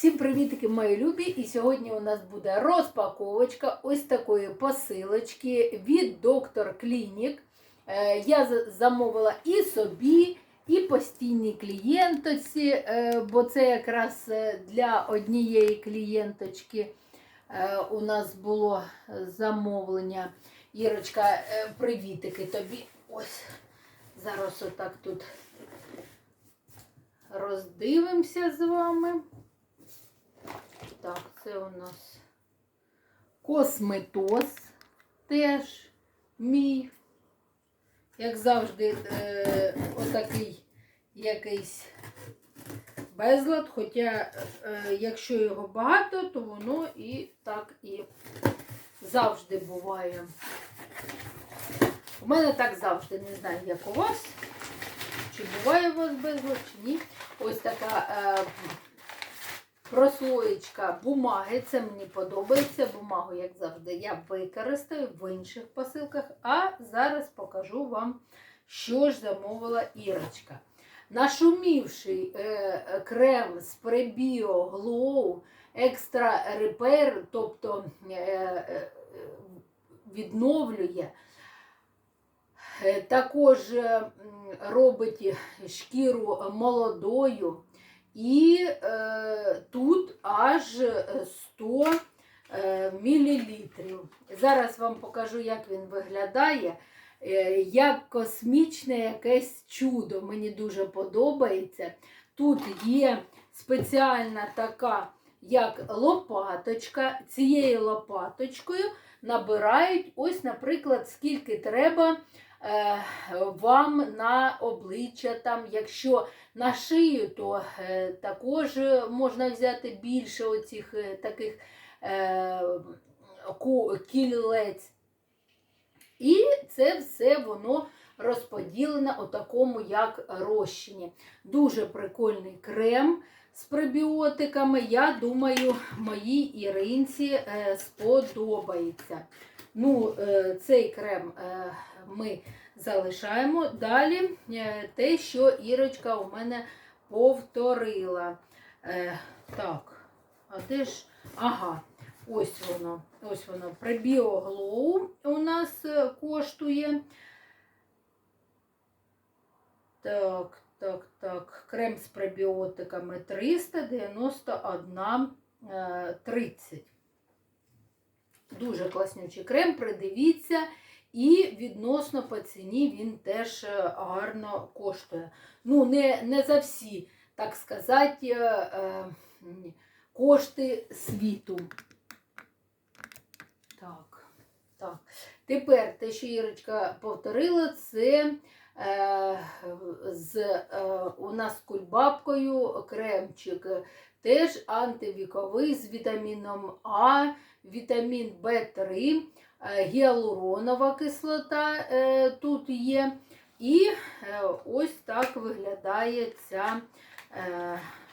Всім привітки, мої любі! І сьогодні у нас буде розпаковочка ось такої посилочки від Доктор Клінік. Е, Я замовила і собі, і постійній клієнточці, е, бо це якраз е, для однієї клієнточки у нас було замовлення. Ірочка, привітики тобі. Ось зараз отак тут роздивимося з вами. Так, це у нас косметоз теж мій. Як завжди, е, отакий якийсь безлад. Хоча, е, якщо його багато, то воно і так і завжди буває. У мене так завжди, не знаю, як у вас. Чи буває у вас безлад, чи ні. Ось така е, прослоєчка бумаги. Це мені подобається. Бумагу, як завжди, я використаю в інших посилках. А зараз покажу вам, що ж замовила Ірочка. Нашумівший е, крем з Prebio Glow Extra Repair, тобто е, е, відновлює. Е, Також е, робить шкіру молодою. І е, тут аж 100 е, мілілітрів. Зараз вам покажу, як він виглядає. Е, як космічне якесь чудо. Мені дуже подобається. Тут є спеціальна така, як лопаточка. Цією лопаточкою набирають, ось, наприклад, скільки треба вам на обличчя. Там, Якщо на шию, то е, також можна взяти більше оцих е, таких е, кілець. І це все воно розподілено у такому як розчині. Дуже прикольний крем з пребіотиками. Я думаю, моїй Іринці е, сподобається. Ну, е, цей крем е, ми залишаємо. Далі е, те, що Ірочка у мене повторила. Е, Так, а де ж? Ага, ось воно. Ось воно. Glow у нас е, коштує. Так, так, так. Крем з пребіотиками 391 е, 30. Дуже класнючий крем, придивіться. І відносно по ціні він теж е, гарно коштує. Ну, не, не за всі, так сказати, е, е, кошти світу. Так, так. Тепер те, що Ірочка повторила, це з, у нас з кульбабкою кремчик. Теж антивіковий з вітаміном А, вітамін В3, е, гіалуронова кислота е, тут є. І е, ось так виглядає ця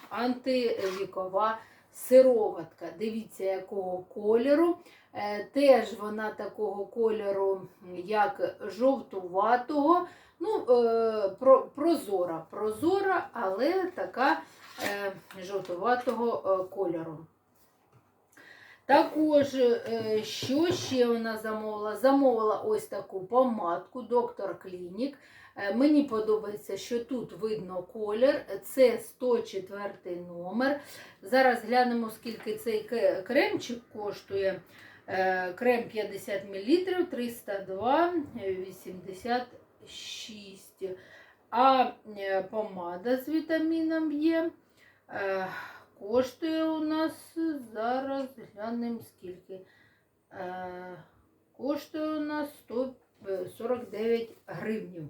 антивікова сироватка. Дивіться, якого кольору. Е, Теж вона такого кольору, як жовтуватого, ну, е, прозора, прозора, але така е, жовтуватого кольору. Також, е, що ще вона замовила? Замовила ось таку помадку Доктор Клінік. Е, Мені подобається, що тут видно колір. Це 104 номер. Зараз глянемо, скільки цей кремчик коштує. Е, Крем 50 мл, 302, А помада з вітаміном Є. Е, Коштує у нас зараз глянемо скільки. Е, Коштує у нас 149 гривнів.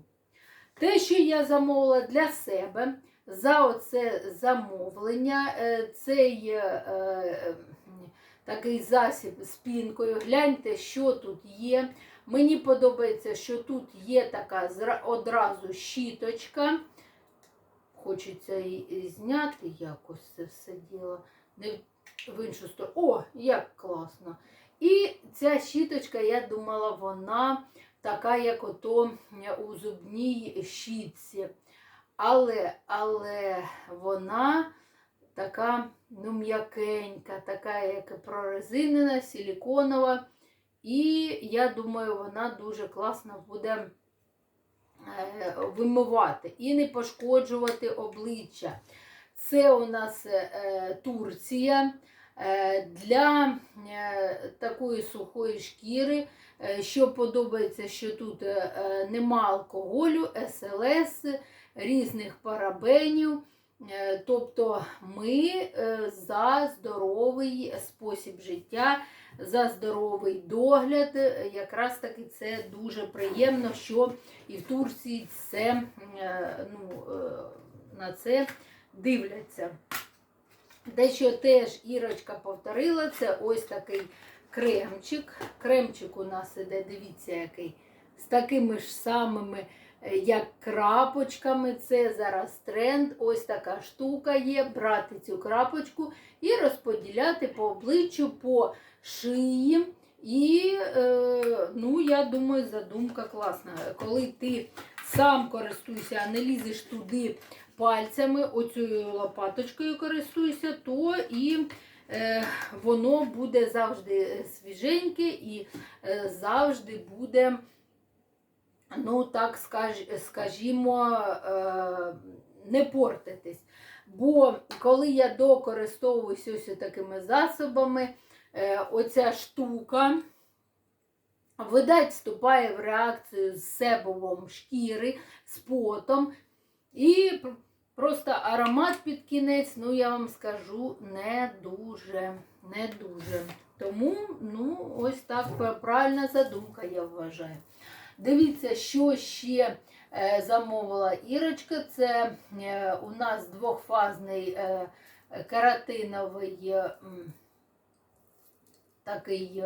Те, що я замовила для себе за оце замовлення, е, цей е, е, такий засіб з пінкою. Гляньте, що тут є. Мені подобається, що тут є така одразу щіточка. Хочеться і зняти якось це все діло. Не в іншу сторону. О, як класно! І ця щіточка, я думала, вона така, як ото у зубній щітці. Але, але вона така ну, м'якенька, така як прорезинена, силіконова. І я думаю, вона дуже класно буде е, вимивати і не пошкоджувати обличчя. Це у нас е, Турція. Е, Для е, такої сухої шкіри, е, що подобається, що тут е, е, нема алкоголю, СЛС, різних парабенів. Е, Тобто ми е, за здоровий спосіб життя, за здоровий догляд. Е, Якраз таки це дуже приємно, що і в Турції це, ну, на це дивляться. Дещо теж Ірочка повторила, це ось такий кремчик. Кремчик у нас іде, дивіться, який, з такими ж самими, як крапочками. Це зараз тренд. Ось така штука є. Брати цю крапочку і розподіляти по обличчю, по шиї. І, е, ну, я думаю, задумка класна. Коли ти сам користуєшся, а не лізеш туди пальцями, оцією лопаточкою користуйся, то і е, воно буде завжди свіженьке і е, завжди буде, ну так скаж, скажімо, е, не портитись. Бо коли я докористовуюся ось такими засобами, е, оця штука. Видать, вступає в реакцію з себовом шкіри, з потом. І просто аромат під кінець, ну я вам скажу, не дуже. Не дуже. Тому, ну, ось так правильна задумка, я вважаю. Дивіться, що ще е, замовила Ірочка. Це е, у нас двохфазний е, кератиновий м, такий.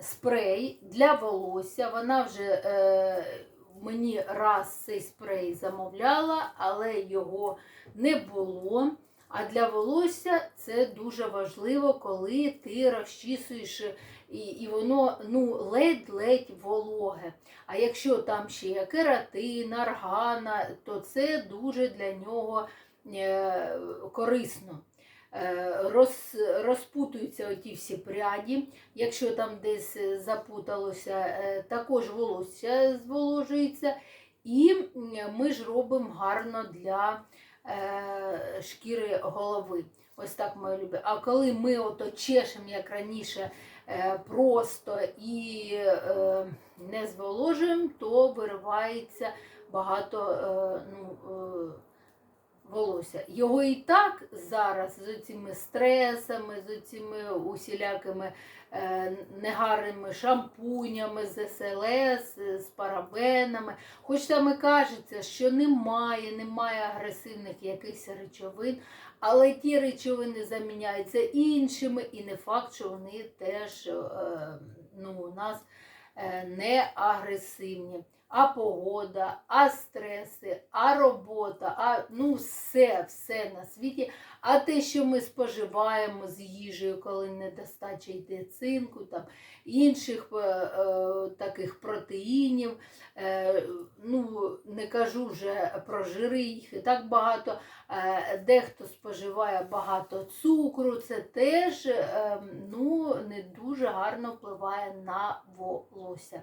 спрей для волосся. Вона вже мені раз цей спрей замовляла, але його не було. А для волосся це дуже важливо, коли ти розчісуєш і, і воно ну, ледь-ледь вологе. А якщо там ще є кератин, аргана, то це дуже для нього е, корисно. Е, Роз, розпутуються оті всі пряді, якщо там десь е, запуталося, е, також волосся зволожується. І ми ж робимо гарно для е, шкіри голови. Ось так ми любимо. А коли ми ото чешемо, як раніше, е, просто і е, не зволожуємо, то виривається багато е, ну, е, волосся. Його і так зараз з цими стресами, з цими усілякими е, негарними шампунями, з СЛС, з парабенами. Хоч там і кажеться, що немає, немає агресивних якихось речовин, але ті речовини заміняються іншими, і не факт, що вони теж е, ну, у нас е, не агресивні а погода, а стреси, а робота, а ну все, все на світі. А те, що ми споживаємо з їжею, коли недостача йде цинку, там інших е, е, таких протеїнів, е, ну не кажу вже про жири, їх і так багато. Е, дехто споживає багато цукру, це теж е, ну, не дуже гарно впливає на волосся.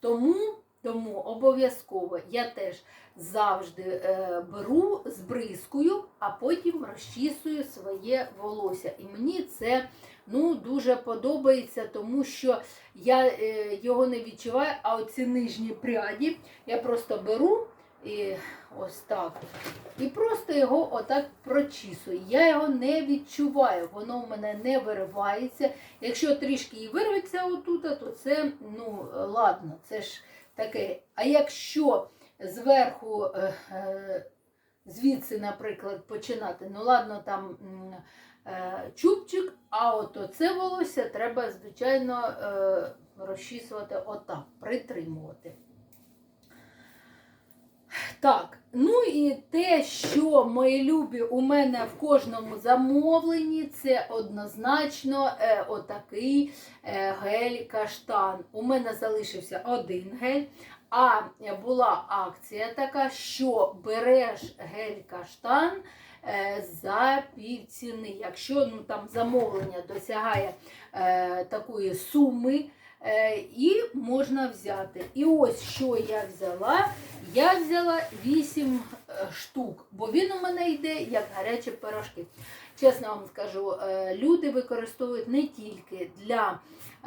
Тому тому обов'язково я теж завжди е, беру, збризкую, а потім розчісую своє волосся. І мені це ну, дуже подобається, тому що я е, його не відчуваю, а оці нижні пряді я просто беру і ось так. І просто його отак прочісую. Я його не відчуваю, воно в мене не виривається. Якщо трішки і вирветься отут, то це ну, ладно, це ж таке. А якщо зверху, е, е, звідси, наприклад, починати, ну ладно, там е, чубчик, а от це волосся треба, звичайно, розчісувати отак, притримувати. Так, ну і те, що мої любі у мене в кожному замовленні, це однозначно е, отакий е, гель каштан. У мене залишився один гель, а була акція така, що береш гель каштан е, за півціни. Якщо ну, там замовлення досягає е, такої суми, і можна взяти. І ось що я взяла. Я взяла 8 штук, бо він у мене йде як гарячі пирожки. Чесно вам скажу, е, люди використовують не тільки для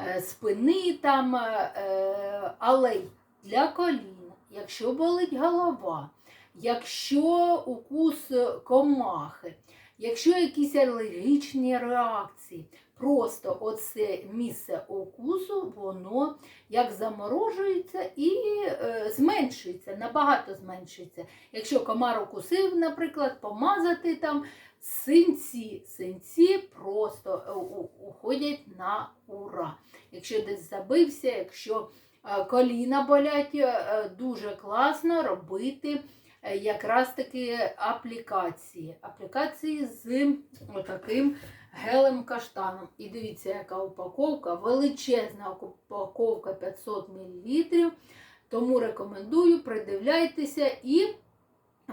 е, спини, там, е, але й для коліна, якщо болить голова, якщо укус комахи, якщо якісь алергічні реакції. Просто оце місце укусу, воно як заморожується і е, зменшується, набагато зменшується. Якщо комар укусив, наприклад, помазати там синці, синці просто е, уходять на ура. Якщо десь забився, якщо е, коліна болять, е, дуже класно робити якраз таки аплікації. Аплікації з отаким гелем каштаном. І дивіться, яка упаковка, величезна упаковка 500 мл. Тому рекомендую, придивляйтеся і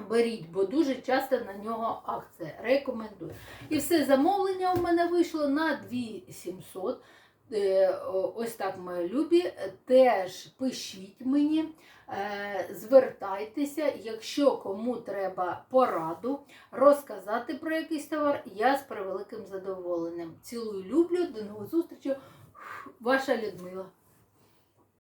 беріть, бо дуже часто на нього акція. Рекомендую. І все замовлення у мене вийшло на 2700. Е, Ось так, мої любі. Теж пишіть мені, е, звертайтеся, якщо кому треба пораду, розказати про якийсь товар, я з превеликим задоволенням. Цілую, люблю, до нових зустрічей. Ваша Людмила.